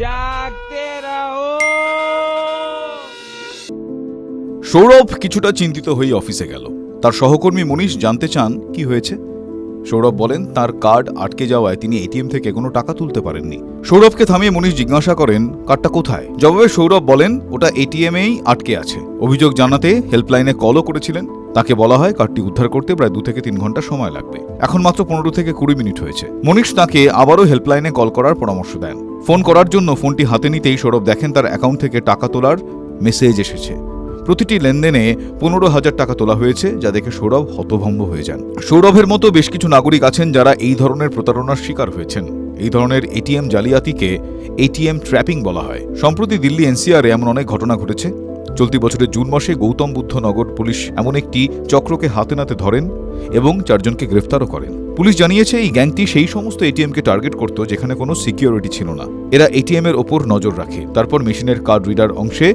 জাগতে রাহো। সৌরভ কিছুটা চিন্তিত হয়ে অফিসে গেল। তার সহকর্মী মনীষ জানতে চান কি হয়েছে। সৌরভ বলেন, তার কার্ড আটকে যাওয়ায় তিনি এটিএম থেকে কোনো টাকা তুলতে পারেননি। সৌরভকে থামিয়ে মনীষ জিজ্ঞাসা করেন, কার্ডটা কোথায়? জবাবে সৌরভ বলেন, ওটা এটিএমেই আটকে আছে। অভিযোগ জানাতে হেল্পলাইনে কলও করেছিলেন। তাকে বলা হয়, কার্ডটি উদ্ধার করতে প্রায় দু থেকে তিন ঘণ্টা সময় লাগবে। এখন মাত্র পনেরো থেকে কুড়ি মিনিট হয়েছে। মনীষ তাকে আবারও হেল্পলাইনে কল করার পরামর্শ দেন। ফোন করার জন্য ফোনটি হাতে নিতেই সৌরভ দেখেন তার অ্যাকাউন্ট থেকে টাকা তোলার মেসেজ এসেছে। প্রতিটি লেনদেনে পনেরো হাজার টাকা তোলা হয়েছে, যা দেখে সৌরভ হতভম্ব হয়ে যান। সৌরভের মতো বেশ কিছু নাগরিক আছেন যারা এই ধরনের প্রতারণার শিকার হয়েছেন। এই ধরনের এটিএম জালিয়াতিকে এটিএম ট্র্যাপিং বলা হয়। সম্প্রতি দিল্লি এনসিআরে এমন অনেক ঘটনা ঘটেছে। চলতি বছরের জুন মাসে গৌতম বুদ্ধ নগর পুলিশ এমন একটি চক্রকে হাতে নাতে ধরেন এবং চারজনকে গ্রেফতারও করেন। পুলিশ জানিয়েছে, এই গ্যাংটি সেই সমস্ত এটিএমকে টার্গেট করত, যেখানে কোনো সিকিউরিটি ছিল না। এরা এটিএম এর ওপর নজর রাখে। তারপর মেশিনের কার্ড রিডার অংশে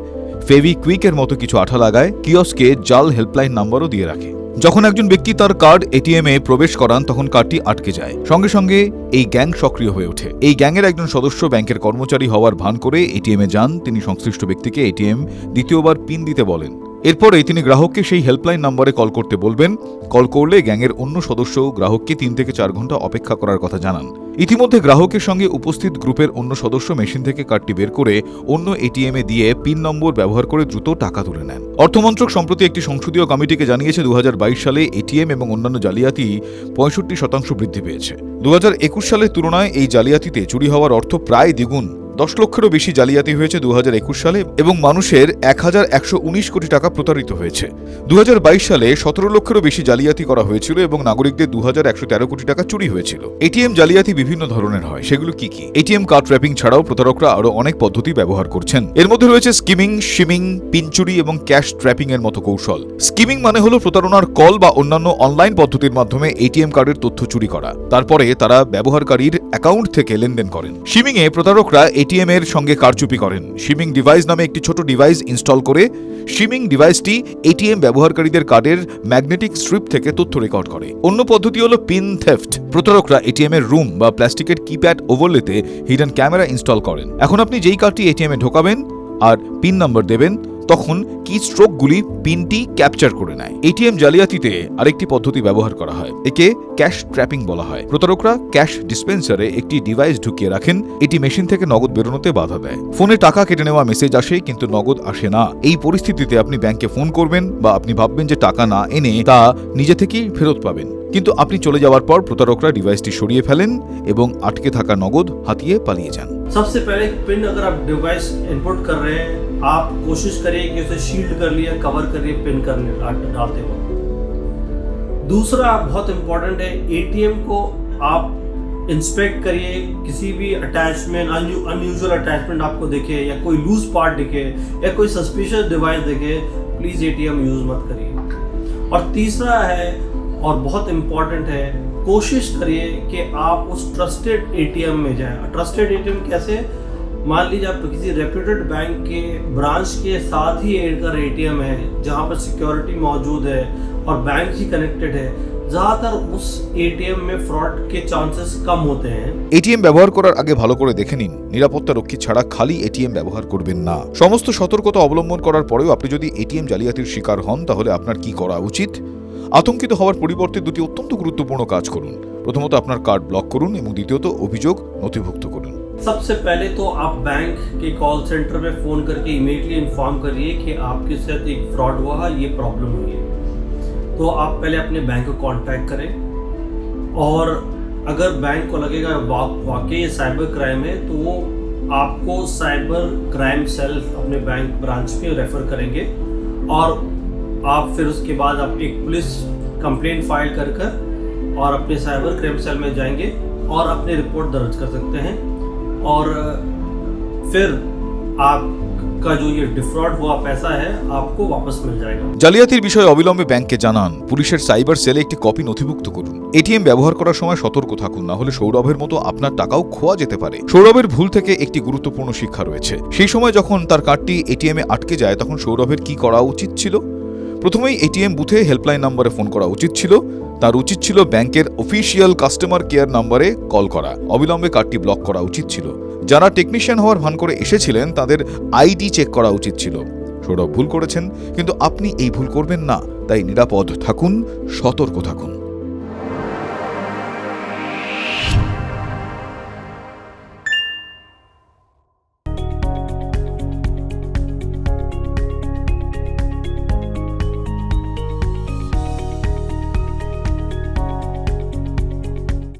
ফেভি কুইকের মতো কিছু আঠা লাগায় কিয়স্কে জাল হেল্পলাইন নাম্বারও দিয়ে রাখে। যখন একজন ব্যক্তি তার কার্ড এটিএম এ প্রবেশ করান, তখন কার্ডটি আটকে যায়। সঙ্গে সঙ্গে এই গ্যাং সক্রিয় হয়ে ওঠে। এই গ্যাংয়ের একজন সদস্য ব্যাংকের কর্মচারী হওয়ার ভান করে এটিএম এ যান। তিনি সংশ্লিষ্ট ব্যক্তিকে এটিএম দ্বিতীয়বার পিন দিতে বলেন। এরপরে তিনি গ্রাহককে সেই হেল্পলাইন নম্বরে কল করতে বলবেন। কল করলে গ্যাংয়ের অন্য সদস্য গ্রাহককে তিন থেকে চার ঘণ্টা অপেক্ষা করার কথা জানান। ইতিমধ্যে গ্রাহকের সঙ্গে উপস্থিত গ্রুপের অন্য সদস্য মেশিন থেকে কার্ডটি বের করে অন্য এটিএম দিয়ে পিন নম্বর ব্যবহার করে দ্রুত টাকা তুলে নেন। অর্থমন্ত্রক সম্প্রতি একটি সংসদীয় কমিটিকে জানিয়েছে দু হাজার বাইশ সালে এটিএম এবং অন্যান্য জালিয়াতি পঁয়ষট্টি শতাংশ বৃদ্ধি পেয়েছে। দু হাজার একুশ সালের তুলনায় এই জালিয়াতিতে চুরি হওয়ার অর্থ প্রায় দ্বিগুণ। দশ লক্ষেরও বেশি জালিয়াতি হয়েছে দু হাজার একুশ সালে এবং মানুষের এক হাজার একশো উনিশ কোটি টাকা প্রতারিত হয়েছে। দুহাজার বাইশ সালে সতেরো লক্ষেরও বেশি জালিয়াতি করা হয়েছিল এবং নাগরিকদের দু একশো তেরো কোটি টাকা চুরি হয়েছিল। এটিএম জালিয়াতি বিভিন্ন ধরনের হয়। সেগুলো কি কি? এটিএম কার্ড ট্র্যাপিং ছাড়াও প্রতারকরা আরও অনেক পদ্ধতি ব্যবহার করছেন। এর মধ্যে রয়েছে স্কিমিং, শিমিং পিন চুরি এবং ক্যাশ ট্র্যাপিং এর মতো কৌশল। স্কিমিং মানে হলো প্রতারণার কল বা অন্যান্য অনলাইন পদ্ধতির মাধ্যমে এটিএম কার্ডের তথ্য চুরি করা। তারপরে তারা ব্যবহারকারীর অ্যাকাউন্ট থেকে লেনদেন করেন। শিমিং এ প্রতারকরা এটিএম এর সঙ্গে কারচুপি করেন। শিমিং ডিভাইস নামে একটি ছোট ডিভাইস ইনস্টল করে শিমিং ডিভাইসটি এটিএম ব্যবহারকারীদের কার্ডের ম্যাগনেটিক স্ট্রিপ থেকে তথ্য রেকর্ড করে। অন্য পদ্ধতি হলো পিন থেফট। প্রতারকরা এটিএম এর রুম বা প্লাস্টিকের কিপ্যাড ওভারলেতে হিডেন ক্যামেরা ইনস্টল করেন। এখন আপনি যেই কার্ডটি এটিএম এ ঢোকাবেন আর পিন নম্বর দেবেন তখন কি স্ট্রোকগুলি পিনটি ক্যাপচার করে নেয়। এটিএম জালিয়াতিতে আরেকটি পদ্ধতি ব্যবহার করা হয়, একে ক্যাশ ট্র্যাপিং বলা হয়। প্রতারকরা ক্যাশ ডিসপেন্সারে একটি ডিভাইস ঢুকিয়ে রাখেন, এটি মেশিন থেকে নগদ বেরোনোতে বাধা দেয়। ফোনে টাকা কেটে নেওয়া মেসেজ আসে, কিন্তু নগদ আসে না। এই পরিস্থিতিতে আপনি ব্যাংকে ফোন করবেন বা আপনি ভাববেন যে টাকা না এনে তা নিজে থেকেই ফেরত পাবেন। কিন্তু আপনি চলে যাওয়ার পর প্রতারকরা ডিভাইসটি সরিয়ে ফেলেন এবং আটকে থাকা নগদ হাতিয়ে পালিয়ে যান सबसे पहले पिन अगर आप डिवाइस इनपुट कर रहे हैं आप कोशिश करिए कि उसे शील्ड कर लिए कवर करिए पिन करने डालते हो दूसरा बहुत इंपॉर्टेंट है एटीएम को आप इंस्पेक्ट करिए किसी भी अटैचमेंट अनयूजुअल अटैचमेंट आपको दिखे या कोई लूज पार्ट दिखे या कोई सस्पिशियस डिवाइस दिखे प्लीज़ एटीएम यूज़ मत करिए और तीसरा है और बहुत इम्पॉर्टेंट है कोशिश करिए कि आप उस ट्रस्टेड एटीएम में जाएं ट्रस्टेड एटीएम कैसे मान लीजिए आप किसी रेप्यूटेड बैंक के ब्रांच के साथ ही एकर एटीएम है जहाँ पर सिक्योरिटी मौजूद है और बैंक ही कनेक्टेड है ज़्यादातर उस एटीएम में फ्रॉड के चांसेस कम होते हैं এটিএম ব্যবহার করার আগে ভালো করে দেখে নিন নিরাপত্তা রক্ষী ছাড়া খালি এটিএম ব্যবহার করবেন না সমস্ত সতর্কতা অবলম্বন করার পরেও আপনি যদি এটিএম জালিয়াতির শিকার হন তাহলে আপনার কি করা উচিত আতঙ্কিত হওয়ার পরিবর্তে দুটি অত্যন্ত গুরুত্বপূর্ণ কাজ করুন প্রথমত আপনার কার্ড ব্লক করুন এবং দ্বিতীয়ত অভিযোগ নথিভুক্ত করুন सबसे पहले तो आप बैंक के कॉल सेंटर में फ़ोन करके इमीडिएटली इन्फॉर्म करिए कि आपके साथ एक फ्रॉड हुआ है ये प्रॉब्लम हुई है तो आप पहले अपने बैंक को कांटेक्ट करें और अगर बैंक को लगेगा वा, वाकई ये साइबर क्राइम है तो वो आपको साइबर क्राइम सेल अपने बैंक ब्रांच में रेफ़र करेंगे और आप फिर उसके बाद आप एक पुलिस कंप्लेंट फाइल कर कर और अपने साइबर क्राइम सेल में जाएंगे और अपनी रिपोर्ट दर्ज कर सकते हैं और फिर आपका जो ये डिफ्रॉड हुआ पैसा है आपको वापस मिल जाएगा জালিয়াতির বিষয়ে অবিলম্বে ব্যাংককে জানান পুলিশের সাইবার সেলে একটি কপি নথিভুক্ত করুন এটিএম ব্যবহার করার সময় সতর্ক থাকুন না হলে সৌরভের মতো আপনার টাকাও খোয়া যেতে পারে সৌরভের ভুল থেকে একটি গুরুত্বপূর্ণ শিক্ষা রয়েছে সেই সময় যখন তার কার্ডটি এটিএমে আটকে যায় তখন সৌরভের কি করা উচিত ছিল প্রথমেই এটিএম বুথে হেল্পলাইন নম্বরে ফোন করা উচিত ছিল। তার উচিত ছিল ব্যাংকের অফিসিয়াল কাস্টমার কেয়ার নাম্বারে কল করা। অবিলম্বে কার্ডটি ব্লক করা উচিত ছিল। যারা টেকনিশিয়ান হওয়ার ভান করে এসেছিলেন, তাদের আইডি চেক করা উচিত ছিল। সৌরভ ভুল করেছেন, কিন্তু আপনি এই ভুল করবেন না। তাই নিরাপদ থাকুন, সতর্ক থাকুন।